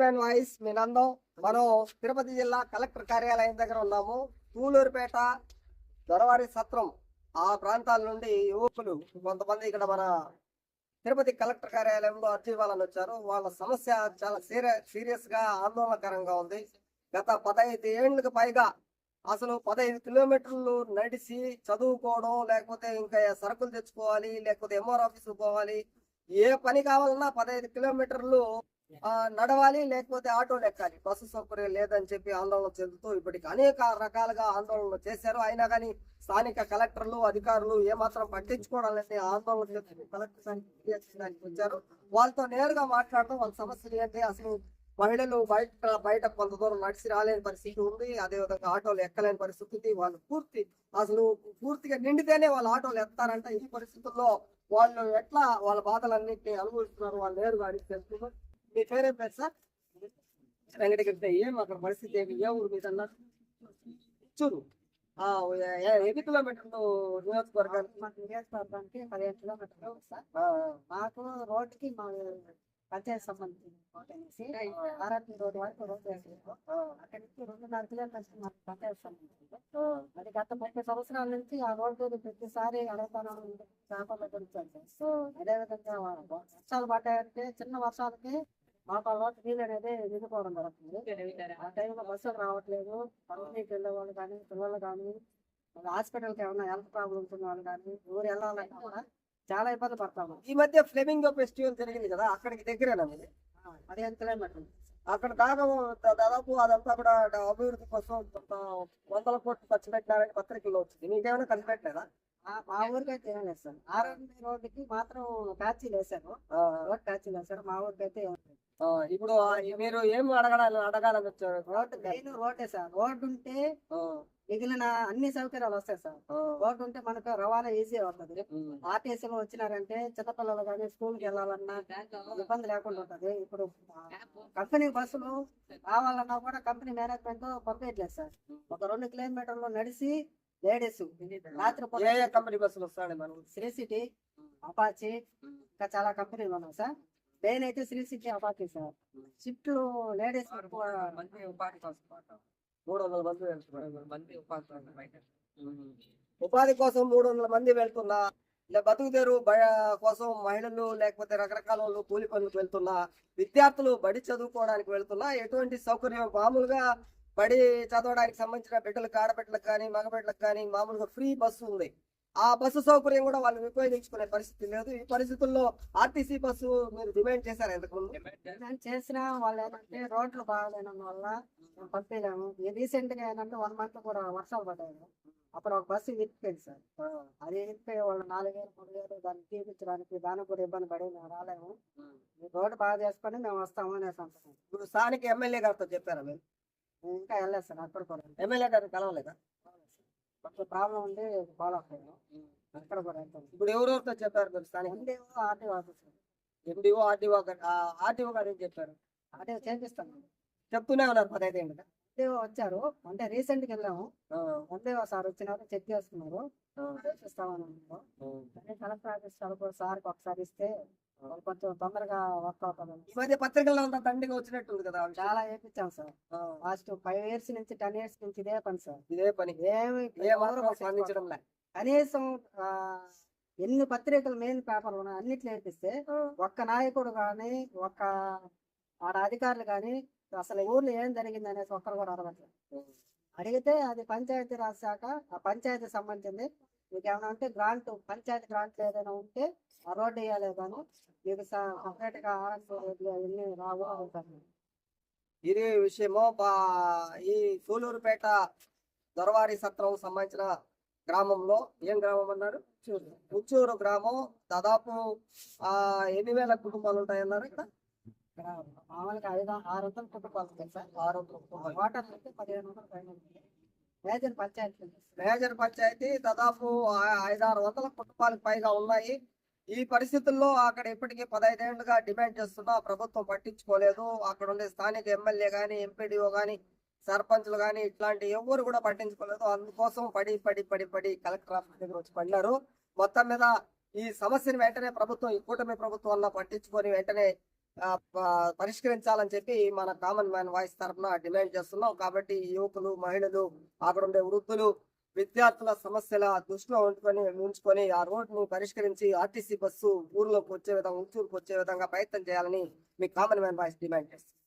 Man voice మీ నందం మనం తిరుపతి జిల్లా collector కార్యాలయం దగ్గర ఉన్నాము. తూలూరుపేట దొరవారి సత్రం ఆ ప్రాంతాల నుండి యువకులు కొంతమంది ఇక్కడ మన తిరుపతి కలెక్టర్ కార్యాలయంలో అర్జీ ఇవ్వాలని వచ్చారు. వాళ్ళ సమస్య చాలా సీరియస్గా ఆందోళనకరంగా ఉంది. గత పదహైదు ఏళ్ళకి పైగా అసలు పదహైదు కిలోమీటర్లు నడిచి చదువుకోవడం లేకపోతే ఇంకా సరుకులు తెచ్చుకోవాలి లేకపోతే ఎంఆర్ ఆఫీస్ పోవాలి ఏ పని కావాలన్నా పదహైదు కిలోమీటర్లు నడవాలి లేకపోతే ఆటోలు ఎక్కాలి బస్సు సౌకర్యం లేదని చెప్పి ఆందోళన చెందుతూ ఇప్పటికి అనేక రకాలుగా ఆందోళనలు చేశారు. అయినా కానీ స్థానిక కలెక్టర్లు అధికారులు ఏమాత్రం పట్టించుకోవడం లేని ఆందోళన చేస్తూ కలెక్టర్ వచ్చారు. వాళ్ళతో నేరుగా మాట్లాడడం వాళ్ళ సమస్యలు ఏంటి? అసలు మహిళలు బయట బయట కొంత దూరం నడిచి రాలేని పరిస్థితి ఉంది. అదేవిధంగా ఆటోలు ఎక్కలేని పరిస్థితి. ఉంది వాళ్ళు పూర్తి అసలు పూర్తిగా నిండితేనే వాళ్ళు ఆటోలు ఎత్తారంట ఈ పరిస్థితుల్లో వాళ్ళు ఎట్లా వాళ్ళ బాధలన్నింటినీ అనుభవిస్తున్నారు? వాళ్ళు నేరుగా అడిగి తెలుసుకున్నారు మీ పేరేం పేరు సార్ వెంకటగిరి ఏం అక్కడ పరిస్థితి ఏమి ఏ ఊరు మీద ఏ- ఎన్ని కిలోమీటర్లు నియోజకవర్గానికి? మాకు నియోజకవర్గానికి పదిహేను కిలోమీటర్లు సార్ మాకు రోడ్డుకి మా పంచాయతీ సంబంధించిన రోడ్ అనేసి ఆర్ఆర్పి రోడ్ వరకు రోడ్ వేసారు ఆ, అక్కడి నుంచి రెండున్నర కిలోమీటర్స్ మాకు పంచాయతీ సంబంధించింది అది గత ముప్పై సంవత్సరాల నుంచి ఆ రోడ్డు ప్రతిసారి అడుగుతాను చేపలు గురించాలి అదేవిధంగా వర్షాలు పడ్డాయంటే చిన్న వర్షాలకి మాకు ఆ రోడ్డు నీళ్ళు అనేది నిండిపోవడం జరుగుతుంది. ఆ టైంలో బస్సులు రావట్లేదు. పనులకి వెళ్ళే వాళ్ళు కానీ పిల్లలు కానీ హాస్పిటల్కి ఏమైనా హెల్త్ ప్రాబ్లమ్స్ ఉన్న వాళ్ళు కానీ ఊరు వెళ్ళాలన్నా కూడా చాలా ఇబ్బంది పడతాము. ఈ మధ్య ఫ్లెమింగో ఫెస్టివల్ జరిగింది కదా అక్కడికి దగ్గరేనా మీది ఆ, పదిహేను కిలోమీటర్లు అక్కడ దాకా దాదాపు అదంతా కూడా అభివృద్ధి కోసం వందల కోట్లు ఖర్చు పెట్టినారని పత్రికల్లో వచ్చింది. మీకేమైనా ఖర్చు పెట్టలేదా ఆ, మా ఊరికి అయితే ఏం లేదు సార్. ఆర్ఎంబి రోడ్డుకి మాత్రం ప్యాచీలు వేశారు. రోడ్ ప్యాచీలు వేశారు. మా ఊరికి అయితే ఇప్పుడు మీరు ఏం అడగాలని అడగాలని వచ్చారు రోడ్డు మెయిన్ రోడ్డే సార్. రోడ్డు ఉంటే మిగిలిన అన్ని సౌకర్యాలు వస్తాయి సార్. రోడ్డు ఉంటే మనకు రవాణా ఈజీ అవుతుంది ఉమ్, ఆర్టీసీలో వచ్చినారంటే చిన్నపిల్లలు కానీ స్కూల్కి వెళ్ళాలన్నా ఇబ్బంది లేకుండా ఉంటది. ఇప్పుడు కంపెనీ బస్సులు రావాలన్నా కూడా కంపెనీ మేనేజ్మెంట్ పంపించలేదు సార్. ఒక రెండు కిలోమీటర్లు నడిచి లేడీస్ రాత్రి కంపెనీ బస్సులు వస్తాయి మనం శ్రీ సిటీ అపాచీ ఇంకా చాలా కంపెనీలు ఉన్నాయి సార్. మెయిన్ అయితే శ్రీ సిటీ అపాచీ సార్ షిఫ్ట్లు లేడీస్ మంది ఉపాధి కోసం మూడు వందల మంది వెళ్తున్నారు. మంది ఉపాధి కోసం బయట. ఉపాధి కోసం మూడు వందల మంది వెళ్తున్నా. ఇలా బతుకు తెరువు బ- కోసం మహిళలు లేకపోతే రకరకాల వాళ్ళు కూలి పనులకు వెళ్తున్నా. విద్యార్థులు బడి చదువుకోవడానికి వెళ్తున్నా. ఎటువంటి సౌకర్యం మామూలుగా బడి చదవడానికి సంబంధించిన బిడ్డలకు ఆడబిడ్డలకు కానీ మగబిడ్డలకు కానీ మామూలుగా ఫ్రీ బస్సు ఉంది. ఆ బస్సు సౌకర్యం కూడా వాళ్ళు ఉపయోగించుకునే పరిస్థితి లేదు. ఈ పరిస్థితుల్లో ఆర్టీసీ బస్సు మీరు డిమాండ్ చేశారు ఇంతకుముందు? నేను చేసిన వాళ్ళు ఏంటంటే రోడ్లు బాగాలేనందు వల్ల పంపించాము. రీసెంట్గా ఏంటంటే వన్ మంత్ కూడా వర్షాలు పడ్డాయి అప్పుడు ఒక బస్సు విరిగిపోయింది సార్. అది విరిగిపోయి వాళ్ళు నాలుగు వేలు మూడు వేలు దాన్ని తీపించడానికి దానికి కూడా ఇబ్బంది పడి మేము రాలేము. రోడ్డు బాగా చేసుకొని మేము వస్తాము అనేసి అంటున్నాం ఇప్పుడు స్థానిక ఎమ్మెల్యే గారితో చెప్పారా మీరు? ఇంకా వెళ్ళలేదు సార్ అక్కడ కూడా. ఎమ్మెల్యే గారిని కలవలేదా? కొంచెం ప్రాబ్లం ఉండి ఫాలో అవుతాము అక్కడ కూడా వెళ్తాం ఇప్పుడు ఎవరెవరితో చెప్పారు మీరు స్థానిక MDO RTO office MDO RDO గారు ఆర్డీఓ గారు ఏం చెప్పారు? ఆర్టీఓ చేపిస్తాను. చెప్తూనే ఉన్నారు పదైతే ఏంటంటే ఎండిఓ వచ్చారు. అంటే రీసెంట్గా వెళ్ళాము ఎండిఓ సార్ వచ్చినారు చెక్ ఆఫీస్ కూడా సార్కి ఒకసారి ఇస్తే కొంచెం తొందరగా వర్క్ అవుతుంది ఈ మధ్య పత్రికల్లో అంతా దండిగా వచ్చినట్టుంది కదా. చాలా వేయించాం సార్. లాస్ట్ ఫైవ్ ఇయర్స్ నుంచి టెన్ ఇయర్స్ నుంచి ఇదే పని సార్. ఇదే పని. ఏమి లే కనీసం ఎన్ని పత్రికలు మెయిన్ పేపర్లు ఉన్నాయి అన్నిట్లో వేపిస్తే ఒక్క నాయకుడు కానీ ఒక్క ఆడ అధికారులు కానీ అసలు ఊర్లో ఏం జరిగింది అనేసి ఒక్కరు కూడా అడగట్లేదు. అడిగితే అది పంచాయతీ రాజ్ శాఖ ఆ పంచాయతీ సంబంధించింది. మీకు ఏమైనా ఉంటే గ్రాంట్ పంచాయతీ గ్రాంట్ ఏదైనా ఉంటే ఆ రోడ్డు వేయాలి కానీ మీకు సపరేట్గా ఆర్ఎస్ రోడ్లు అవన్నీ రావు అవుతారు ఇది విషయము ఈ సూలూరుపేట దొరవారి సత్రం సంబంధించిన గ్రామంలో ఏం గ్రామం అన్నారు? ఉచ్చూరు గ్రామం దాదాపు ఆ ఎన్ని వేల కుటుంబాలు ఉంటాయన్నారు ఇక్కడ? ఇక్కడ మామూలుగా ఐదు ఆరు వందల కుటుంబాలు తెలుసా ఆరు వందల వాటర్ అయితే పదిహేను వందల పైన మేజర్ పంచాయతీ మేజర్ పంచాయతీ దాదాపు ఐదారు వందల కుటుంబాలకు పైగా ఉన్నాయి ఈ పరిస్థితుల్లో అక్కడ ఇప్పటికీ పదహైదేళ్ళుగా డిమాండ్ చేస్తున్నా ప్రభుత్వం పట్టించుకోలేదు అక్కడ ఉండే స్థానిక ఎమ్మెల్యే గాని ఎంపీడీఓ గాని సర్పంచ్లు కానీ ఇట్లాంటి ఎవరు కూడా పట్టించుకోలేదు అందుకోసం పడి పడి పడి పడి కలెక్టర్ ఆఫీస్ దగ్గర వచ్చి పడినారు మొత్తం మీద ఈ సమస్యను వెంటనే ప్రభుత్వం ఈ కూటమి ప్రభుత్వం వల్ల పట్టించుకొని వెంటనే పరిష్కరించాలని చెప్పి మన కామన్ మ్యాన్ వాయిస్ తరఫున డిమాండ్ చేస్తున్నాం. కాబట్టి యువకులు మహిళలు అక్కడ ఉండే వృద్ధులు విద్యార్థుల సమస్యల దృష్టిలో ఉంచుకొని ఉంచుకొని ఆ రోడ్డుని పరిష్కరించి ఆర్టీసీ బస్సు ఊర్లోకి వచ్చే విధంగా ఉంచూరుకు వచ్చే విధంగా ప్రయత్నం చేయాలని మీ కామన్ మ్యాన్ వాయిస్ డిమాండ్ చేస్తుంది.